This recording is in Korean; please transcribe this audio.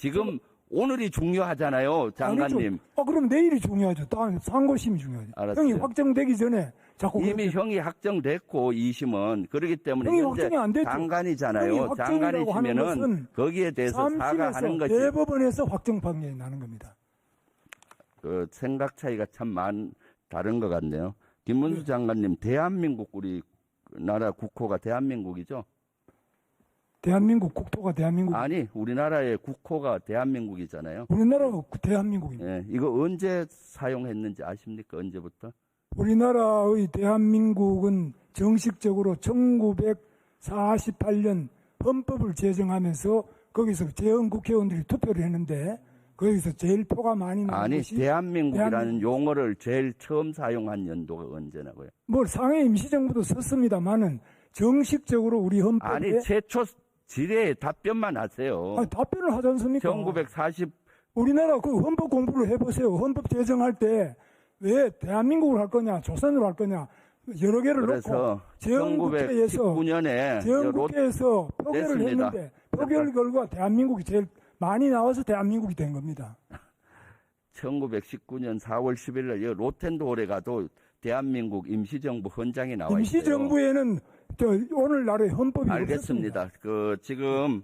지금 오늘이 중요하잖아요, 장관님. 아니죠. 아, 그럼 내일이 중요하죠. 다음 상고심이 중요하죠. 알았어요. 형이 확정되기 전에 자꾸 이미 그렇게 형이 확정됐고 2심은 그렇기 때문에 형이 현재 확정이 안 됐죠. 장관이잖아요. 장관이시면은 거기에 대해서 사과하는 3심에서 것이 대법원에서 확정 판결이 나는 겁니다. 그 생각 차이가 참 많 다른 것 같네요. 김문수 장관님, 대한민국 우리 나라 국호가 대한민국이죠? 대한민국 국토가 대한민국 아니, 우리나라의 국호가 대한민국이잖아요. 우리나라가 그 대한민국입니다. 예, 이거 언제 사용했는지 아십니까? 언제부터? 우리나라의 대한민국은 정식적으로 1948년 헌법을 제정하면서 거기서 재헌 국회의원들이 투표를 했는데 거기서 제일 표가 많이 나온 아니, 것이 대한민국이라는 대한민국. 용어를 제일 처음 사용한 연도가 언제나고요? 뭐 상해 임시정부도 썼습니다만은 정식적으로 우리 헌법에 아니, 최초 질의에 답변만 하세요. 아니, 답변을 하지 않습니까? 1940 우리나라 그 헌법 공부를 해보세요. 헌법 제정할 때 왜 대한민국을 할 거냐, 조선으로 할 거냐 여러 개를 놓고 재헌국회에서 1919년에 재헌국회에서 표결을 됐습니다. 했는데 표결 결과 대한민국이 제일 많이 나와서 대한민국이 된 겁니다. 1919년 4월 10일 날 로텐도홀에 가도 대한민국 임시정부 헌장이 나와 있어요. 임시정부에는 저 오늘날의 헌법이. 알겠습니다. 그 지금